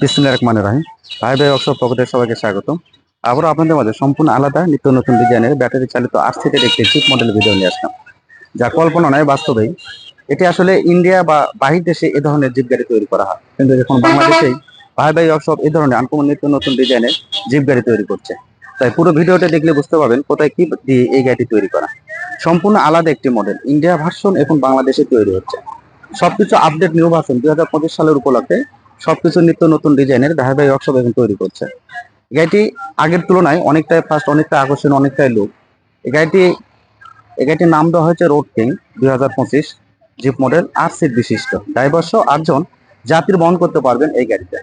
বিসমুল্লাহ রহমানের রাহিম। ভাই ভাই অক্সর পকেটের সবাইকে স্বাগতম। আবারও আপনাদের মাঝে সম্পূর্ণ আলাদা, নিত্য নতুন ডিজাইনের ব্যাটারি চালিত আট সিটের একটি চিপ মডেল ভিডিও নিয়ে আসলাম। যা কল্পনা নয়, বাস্তবেই এটি আসলে ইন্ডিয়া বা বাহির দেশে এ ধরনের জিপ গাড়ি তৈরি করা হয়। কিন্তু এখন বাংলাদেশেই ভাই ভাই ওয়ার্কশপ এ ধরনের আনকমন নিত্য নতুন ডিজাইনের জিপ গাড়ি তৈরি করছে। তাই পুরো ভিডিওটা দেখলে বুঝতে পারবেন কোথায় কি দিয়ে এই গাড়িটি তৈরি করা। সম্পূর্ণ আলাদা একটি মডেল ইন্ডিয়া ভার্সন এখন বাংলাদেশে তৈরি হচ্ছে। সবকিছু আপডেট নিউ ভার্সন দুই হাজার পঁচিশ সালের উপলক্ষে সবকিছু নিত্য নতুন ডিজাইনের ভাই ওয়ার্কশপ এখন তৈরি করছে। গাড়িটি আগের তুলনায় অনেকটাই ফার্স্ট অনেকটা আকর্ষণ অনেকটাই লুক এই গাড়িটি, এই গাড়িটির নাম দেওয়া হয়েছে রোড কিং দুই হাজার পঁচিশ জিপ মডেল আট সিট বিশিষ্ট। ড্রাইভারসহ আটজন যাত্রী বহন করতে পারবেন এই গাড়িতে।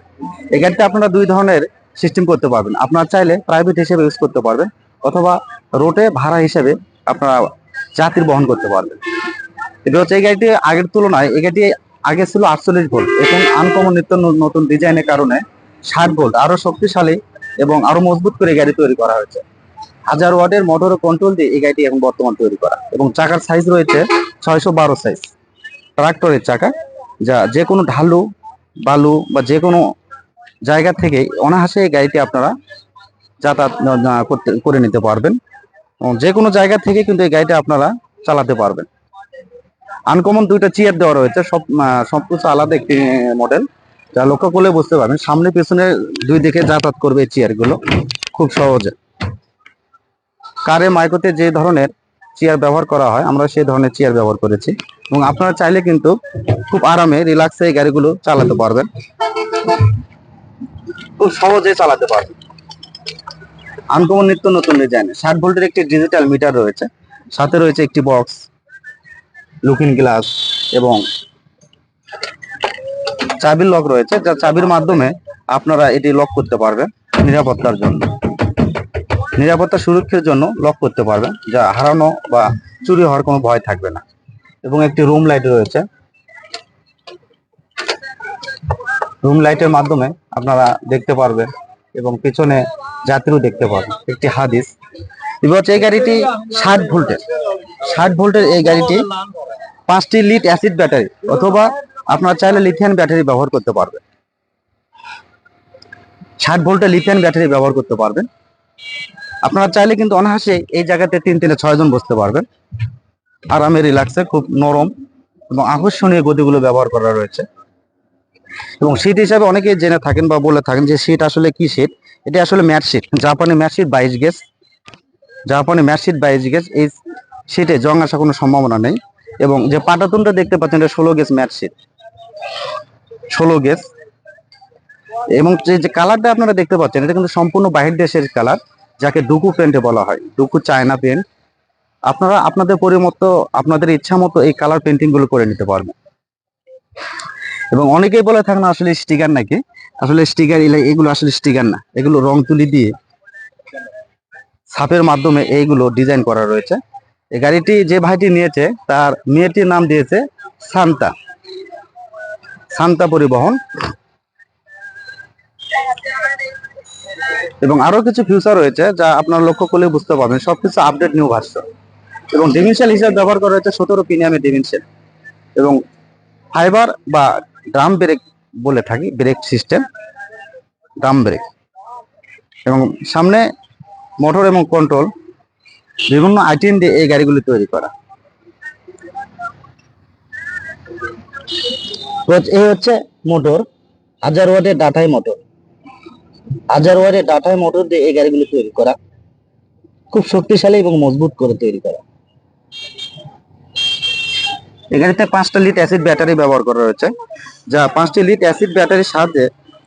এই গাড়িতে আপনারা দুই ধরনের সিস্টেম করতে পারবেন। আপনারা চাইলে প্রাইভেট হিসেবে ইউজ করতে পারবেন অথবা রোডে ভাড়া হিসেবে আপনারা যাত্রী বহন করতে পারবেন। এটা হচ্ছে এই গাড়িটি আগের তুলনায়, এই গাড়িটি আগে ছিল আটচল্লিশ ভোল্ট, এখন আনকমন নিত্য নতুন ডিজাইনের কারণে ষাট ভোল্ট, আরও শক্তিশালী এবং আরও মজবুত করে গাড়ি তৈরি করা হয়েছে। হাজার ওয়াটের মোটর কন্ট্রোল দিয়ে এই গাড়িটি এখন বর্তমান তৈরি করা। এবং চাকার সাইজ রয়েছে ছয়শো বারো সাইজ ট্রাক্টরের চাকা, যা যে কোনো ঢালু, বালু বা যে কোনো জায়গা থেকে অনায়াসে এই গাড়িটি আপনারা যাতায়াত করতে করে নিতে পারবেন। এবং যে কোনো জায়গা থেকে কিন্তু এই গাড়িটা আপনারা চালাতে পারবেন। আনকমন দুইটা চেয়ার দেওয়া রয়েছে। সব সবকিছু আলাদা একটি মডেল যা লক্ষ্য করলে বুঝতে পারবেন, সামনে পেছনে দুই দিকে যাতায়াত করবে এই চেয়ারগুলো, খুব সহজে। কারে মাইকোতে যে ধরনের চেয়ার ব্যবহার করা হয়, আমরা সেই ধরনের চেয়ার ব্যবহার করেছি। এবং আপনারা চাইলে কিন্তু খুব আরামে রিল্যাক্সে এই গাড়িগুলো চালাতে পারবেন। খুব সহজে চালাতে পারবেন। আনকমন নিত্য নতুন ডিজাইন ষাট ভোল্টের একটি ডিজিটাল মিটার রয়েছে। সাথে রয়েছে একটি বক্স লুকিং গ্লাস এবং চাবির লক রয়েছে, যা চাবির মাধ্যমে আপনারা এটি লক করতে পারবেন নিরাপত্তার জন্য। নিরাপত্তা সুরক্ষার জন্য লক করতে পারবেন, যা হারানো বা চুরি হওয়ার কোনো ভয় থাকবে না। এবং একটি রুম লাইট রয়েছে। রুম লাইটের মাধ্যমে আপনারা দেখতে পারবেন এবং পিছনে যাত্রীও দেখতে পারবেন। একটি হাদিস। এবার এই গাড়িটি ষাট ভোল্টের। ষাট ভোল্টের এই গাড়িটি পাঁচটি লিড অ্যাসিড ব্যাটারি অথবা আপনারা চাইলে লিথিয়াম ব্যাটারি ব্যবহার করতে পারবেন। ষাট ভোল্টের লিথিয়াম ব্যাটারি ব্যবহার করতে পারবেন। আপনারা চাইলে কিন্তু অনায়াসে এই জায়গাতে তিন, তিনে ছয় জন বসতে পারবেন। আরামে রিল্যাক্সে খুব নরম এবং আকর্ষণীয় গতিগুলো ব্যবহার করা রয়েছে। এবং সিট হিসাবে অনেকেই জেনে থাকেন বা বলে থাকেন যে সিট আসলে কি সিট এটি আসলে ম্যাট সিট জাপানি ম্যাট সিট বাইশ গেজ। জাপানি ম্যাট সিট বাইশ গেজ। এই সিটে জং আসা কোনো সম্ভাবনা নেই। এবং যে পাটাতুনটা দেখতে পাচ্ছেন, এটা ষোলো গেজ ম্যাট সিট ষোলো গেজ। এবং যে যে কালারটা আপনারা দেখতে পাচ্ছেন, এটা কিন্তু সম্পূর্ণ বাহির দেশের কালার, যাকে ডুকু পেন্টে বলা হয়। ডুকু চায়না পেন্ট আপনারা আপনাদের পরিমতো আপনাদের ইচ্ছা মতো এই কালার পেন্টিংগুলো করে নিতে পারবেন। এবং অনেকেই বলে থাকেন, আসলে স্টিকার নাকি? আসলে স্টিকার এগুলো আসলে স্টিকার না। এগুলো রং তুলি দিয়ে ছাপের মাধ্যমে এইগুলো ডিজাইন করা রয়েছে। এই গাড়িটি যে ভাইটি নিয়েছে, তার মেয়েটির নাম দিয়েছে সান্তা সান্তা পরিবহন। এবং আরও কিছু ফিউচার রয়েছে যা আপনার লক্ষ্য করলে বুঝতে পারবেন। সবকিছু আপডেট নিউ ভার্সন এবং ডিমেনশিয়াল হিসাবে ব্যবহার করা হয়েছে সতেরো প্রিমিয়ামের ডিমেনশিয়াল এবং ফাইবার বা ড্রাম ব্রেক বলে থাকি ব্রেক সিস্টেম ড্রাম ব্রেক এবং সামনে মোটর এবং কন্ট্রোল বিভিন্ন আইটেম দিয়ে এই গাড়িগুলি তৈরি করা। এই হচ্ছে মোটর, হাজার ওয়াটের ডাটাই মোটর। হাজার ওয়াটের ডাটাই মোটর দিয়ে এই গাড়িগুলি তৈরি করা। খুব শক্তিশালী এবং মজবুত করে তৈরি করা। এই গাড়িতে পাঁচটা লিট অ্যাসিড ব্যাটারি ব্যবহার করা হয়েছে। যা পাঁচটি লিট অ্যাসিড ব্যাটারির সাহায্যে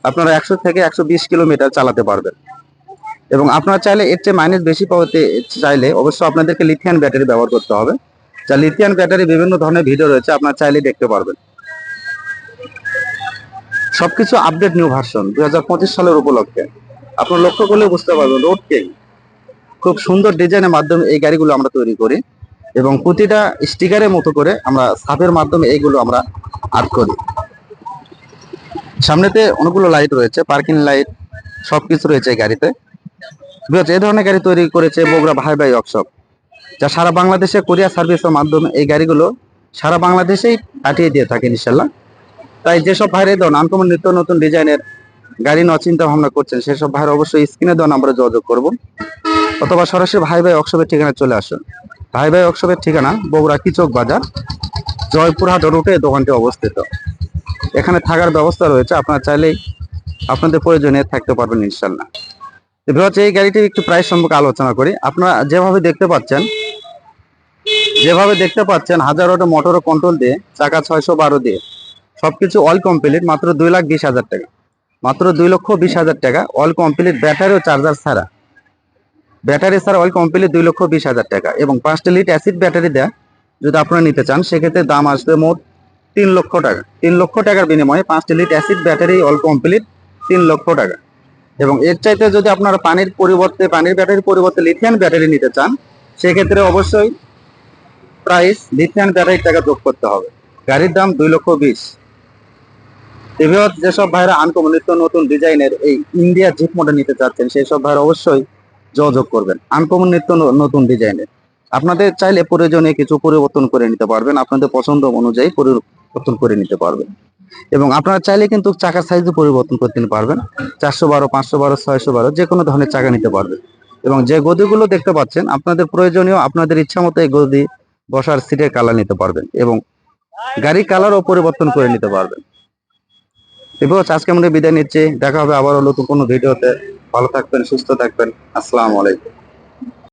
আপনারা একশো থেকে একশো বিশ কিলোমিটার চালাতে পারবেন। এবং আপনারা চাইলে এর চেয়ে মাইলেজ বেশি পাওয়াতে চাইলে অবশ্যই আপনাদেরকে লিথিয়াম ব্যাটারি ব্যবহার করতে হবে। যা লিথিয়াম ব্যাটারি বিভিন্ন ধরনের ভিডিও রয়েছে, আপনারা চাইলে দেখতে পারবেন। সবকিছু আপডেট নিউ ভার্সন দুই হাজার পঁচিশ সালের উপলক্ষে। আপনার লক্ষ্য করলে বুঝতে পারবেন রোড কিং খুব সুন্দর ডিজাইনের মাধ্যমে এই গাড়িগুলো আমরা তৈরি করি এবং প্রতিটা স্টিকারের মতো করে আমরা সাপের মাধ্যমে এইগুলো আমরা আর্ট করি। সামনেতে অনেকগুলো লাইট রয়েছে পার্কিং লাইট সবকিছু রয়েছে এই গাড়িতে। বিকজ এই ধরনের গাড়ি তৈরি করেছে বগুড়া ভাই ভাই ওয়ার্কশপ, যা সারা বাংলাদেশে কোরিয়ার সার্ভিসের মাধ্যমে এই গাড়িগুলো সারা বাংলাদেশেই পাঠিয়ে দিয়ে থাকে ইনশাল্লাহ। তাই যেসব ভাইরে ধরুন আনকমন নিত্য নতুন ডিজাইনের গাড়ি নেওয়ার চিন্তা ভাবনা করছেন, সেসব ভাইয়ের অবশ্যই স্ক্রিনে দেওয়া নাম্বারে যোগাযোগ করব। অথবা সরাসরি ভাই ভাই ওয়ার্কশপের ঠিকানা চলে আসুন। ভাই ভাই ওয়ার্কশপের ঠিকানা বগুড়া কিচক বাজার, জয়পুরহাট রুটে দোকানটি অবস্থিত। এখানে থাকার ব্যবস্থা রয়েছে, আপনারা চাইলেই আপনাদের প্রয়োজনে থাকতে পারবেন ইনশাল্লাহ। হচ্ছে এই গাড়িটির একটু প্রাইস সম্পর্কে আলোচনা করি। আপনারা যেভাবে দেখতে পাচ্ছেন, যেভাবে দেখতে পাচ্ছেন হাজার ওটা মোটর কন্ট্রোল দিয়ে, চাকা ছয়শো বারো দিয়ে, সবকিছু অল কমপ্লিট মাত্র দুই লাখ বিশ হাজার টাকা। মাত্র দুই লক্ষ বিশ হাজার টাকা অল কমপ্লিট ব্যাটারি ও চার্জার ছাড়া। ব্যাটারি ছাড়া অল কমপ্লিট দুই লক্ষ বিশ হাজার টাকা এবং পাঁচটা লিট অ্যাসিড ব্যাটারি দেয়া, যদি আপনারা নিতে চান, সেক্ষেত্রে দাম আসবে মোট তিন লক্ষ টাকা। তিন লক্ষ টাকার বিনিময়ে পাঁচটা lead acid battery all complete তিন লক্ষ টাকা। এবং এর চাইতে যদি আপনারা পানির পরিবর্তে, পানির ব্যাটারির পরিবর্তে লিথিয়াম ব্যাটারি নিতে চান, সেক্ষেত্রে অবশ্যই প্রাইস লিথিয়াম ব্যাটারির টাকা যোগ করতে হবে। গাড়ির দাম দুই লক্ষ বিশ। এবার যেসব ভাইরা আনকমন নিত্য নতুন ডিজাইনের এই ইন্ডিয়া জিপ মডেল নিতে চাচ্ছেন সেই সব ভাইরা অবশ্যই যোগাযোগ করবেন আনকমন নিত্য নতুন ডিজাইনের আপনাদের চাইলে প্রয়োজনে কিছু পরিবর্তন করে নিতে পারবেন, আপনাদের পছন্দ অনুযায়ী পরিবর্তন করে নিতে পারবেন। এবং আপনারা চাইলে কিন্তু চাকার সাইজ পরিবর্তন করতে পারবেন। চারশো বারো, পাঁচশো বারো, ছয়শো বারো যে কোনো ধরনের চাকা নিতে পারবেন। এবং যে গদিগুলো দেখতে পাচ্ছেন, আপনাদের প্রয়োজনীয়, আপনাদের ইচ্ছা মতো এই গদি বসার সিটের কালার নিতে পারবেন এবং গাড়ির কালারও পরিবর্তন করে নিতে পারবেন। এবার আজকে আমরা বিদায় নিচ্ছি। দেখা হবে আবারও নতুন কোনো ভিডিওতে। ভালো থাকবেন, সুস্থ থাকবেন। আসসালামু আলাইকুম।